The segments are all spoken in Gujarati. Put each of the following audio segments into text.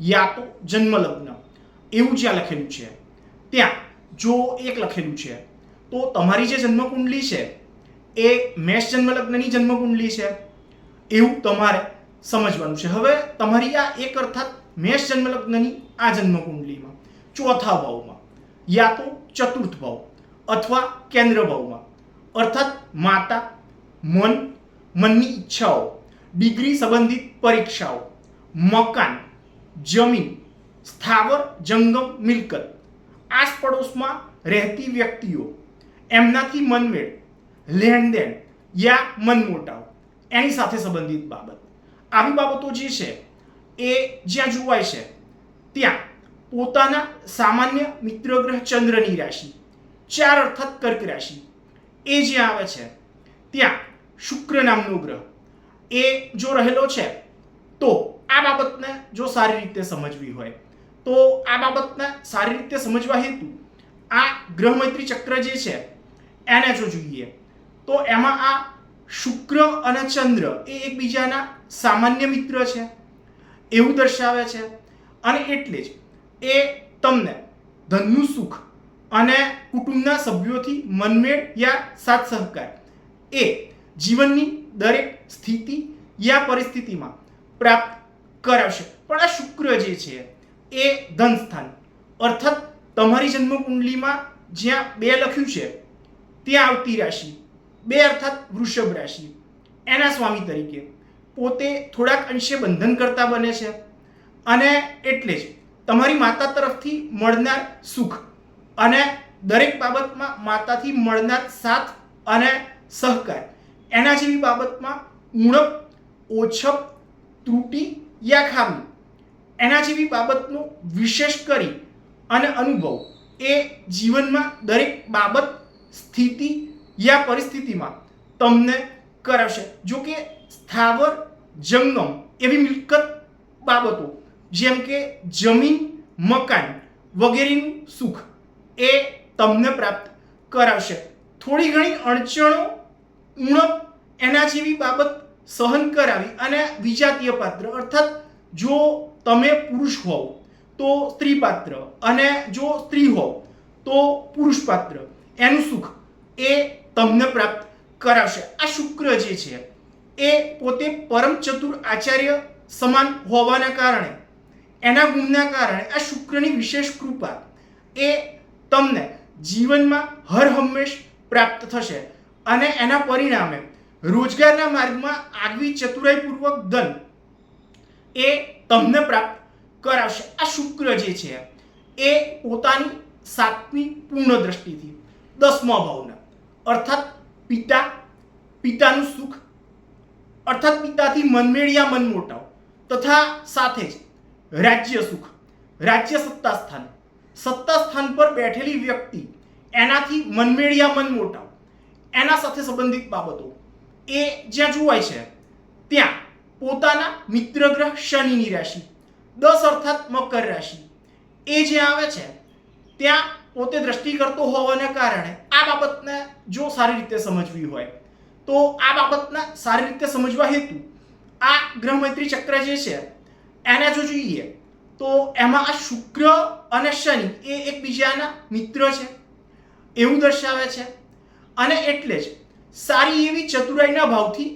યા તો જન્મલગ્ન. એવું જ્યાં લખેલું છે. ત્યાં, જો એક લખેલું છે, તો તમારી જે જન્મકુંડલી છે, એ મેષ જન્મલગ્નની જન્મકુંડલી છે. એવું તમારે સમજવાનું છે. હવે તમારી આ એક અર્થાત મેષ જન્મલગ્નની આ જન્મકુંડલીમાં, ચોથા ભાવમાં યા તો ચતુર્થ ભાવ અથવા કેન્દ્ર ભાવમાં અર્થાત માતા, મન, મનની ઈચ્છાઓ, ડિગ્રી સંબંધિત પરીક્ષાઓ, મકાન જમીન, સ્થાવર, જંગમ, મિલકત. આસપડોશમાં રહેતી વ્યક્તિઓ, એમનાથી મનમેળ, લેણદેણ યા મનમોટાવ, એની સાથે સંબંધિત બાબત. આવી બાબતો જે છે, એ જ્યાં જોવાય છે, ત્યાં પોતાના સામાન્ય મિત્રગ્રહ ચંદ્રની રાશિ, ચાર અર્થાત કર્ક રાશિ, એ જ્યાં આવે છે, ત્યાં શુક્ર નામનો ગ્રહ. એ જો રહેલો છે, તો આ બાબતને જો સારી રીતે સમજવી હોય, તો આ બાબતને સારી રીતે સમજવા હેતુ આ ગ્રહ મૈત્રી ચક્ર જે છે, એને જો જોઈએ, તો એમાં આ શુક્ર અને ચંદ્ર એ એકબીજાના સામાન્ય મિત્ર છે, એવું દર્શાવે છે, અને એટલે જ એ તમને ધનનું સુખ અને કુટુંબના સભ્યોથી મનમેળ યા સાથ સહકાર એ જીવનની દરેક સ્થિતિ યા પરિસ્થિતિમાં પ્રાપ્ત કરાવશે પણ આ શુક્ર જે છે, એ ધન સ્થાન અર્થાત તમારી જન્મ કુંડલીમાં જ્યાં બે લખ્યું છે, ત્યાં આવતી રાશિ. બે અર્થાત વૃષભ રાશિ. એના સ્વામી તરીકે. પોતે થોડાક અંશે બંધન કરતા બને છે. અને એટલે જ તમારી માતા તરફથી મળનાર સુખ અને દરેક બાબતમાં માતાથી મળનાર સાથ અને સહકાર. એના જેવી બાબતમાં ઉણપ, ઓછપ, ત્રુટિ યા ખામી એના જેવી બાબતનો વિશેષ કરી અને અનુભવ એ જીવનમાં દરેક બાબત, સ્થિતિ યા પરિસ્થિતિમાં તમને કરાવશે. જો કે સ્થાવર જંગમ એવી મિલકત બાબતો જેમ કે જમીન, મકાન વગેરેનું સુખ એ તમને પ્રાપ્ત કરાવશે. થોડી ઘણી અડચણો, ઉણપ એના જેવી બાબત સહન કરાવી અને વિજાતીય પાત્ર, અર્થાત જો તમે પુરુષ હોવ તો સ્ત્રી પાત્ર અને જો સ્ત્રી હોવ તો પુરુષ પાત્ર. એનું સુખ એ તમને પ્રાપ્ત કરાવશે. આ શુક્ર જે છે, એ પોતે પરમ ચતુર આચાર્ય સમાન હોવાના કારણે, એના ગુણના કારણે, આ શુક્રની વિશેષ કૃપા એ તમને જીવનમાં હર હંમેશ પ્રાપ્ત થશે અને એના પરિણામે રોજગારના માર્ગમાં આગવી ચતુરાઈપૂર્વક ધન એ તમને પ્રાપ્ત કરાવશે. આ શુક્ર જે છે, એ પોતાની સાતમી પૂર્ણ દ્રષ્ટિથી દસમા ભાવના. અર્થાત પિતા, પિતાનું સુખ, અર્થાત પિતાથી મનમેળિયા મન મોટાવ તથા સાથે જ રાજ્ય સુખ, રાજ્ય સત્તા સ્થાન. સત્તા સ્થાન પર બેઠેલી વ્યક્તિ એનાથી મનમેળિયા મન મોટાવ એના સાથે સંબંધિત બાબતો એ જ્યાં જોવાય છે, ત્યાં પોતાના મિત્ર ગ્રહ શનિની રાશિ, દસ અર્થાત મકર રાશિ. એ જે આવે છે, ત્યાં પોતે દ્રષ્ટિ કરતો હોવાને કારણે આ બાબતને જો સારી રીતે સમજવી હોય, તો આ બાબતને સારી રીતે સમજવા હેતુ આ ગ્રહ મૈત્રી ચક્ર જે છે, એને જો જોઈએ, તો એમાં આ શુક્ર અને શનિ એ એકબીજાના મિત્ર છે. એવું દર્શાવે છે. અને એટલે જ સારી એવી ચતુરાઈના ભાવથી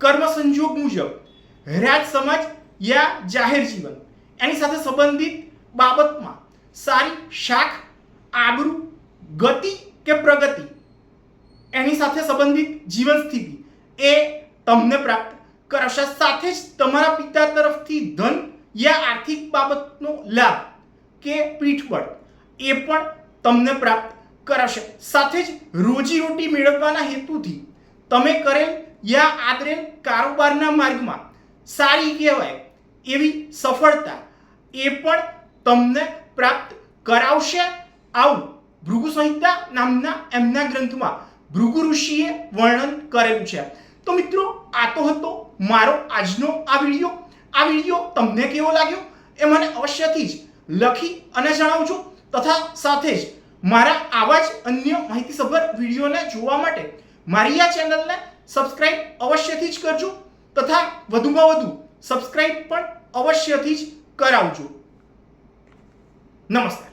કર્મ સંજોગ મુજબ રાજ સમાજ યા જાહેર જીવન, એની સાથે સંબંધિત બાબતમાં સારી શાખ, આબરૂ, ગતિ કે પ્રગતિ, એની સાથે સંબંધિત જીવન સ્થિતિ એ તમને પ્રાપ્ત કરાવશે. સાથે જ તમારા પિતા તરફથી ધન યા આર્થિક બાબતનો લાભ કે પીઠબળ એ પણ તમને પ્રાપ્ત કરાવશે. સાથે જ રોજીરોટી મેળવવાના હેતુથી તમે કરેલ યા આદરેલ કારોબારના માર્ગમાં સારી કહેવાય એવી સફળતા એ પણ તમને પ્રાપ્ત કરાવશે આવું ભૃગુ સંહિતા નામના એમના ગ્રંથમાં ભૃગુ ઋષિએ વર્ણન કરેલું છે. તો મિત્રો, આ તો હતો મારો આજનો આ વીડિયો. આ વીડિયો તમને કેવો લાગ્યો એ મને અવશ્યથી જ લખી અને જણાવજો તથા સાથે જ મારા આવા જ અન્ય માહિતીસભર વિડીયોને જોવા માટે મારી આ ચેનલને સબસ્ક્રાઇબ અવશ્યથી જ કરજો તથા વધુમાં વધુ સબસ્ક્રાઇબ પણ અવશ્યથી જ કરાવજો. નમસ્કાર.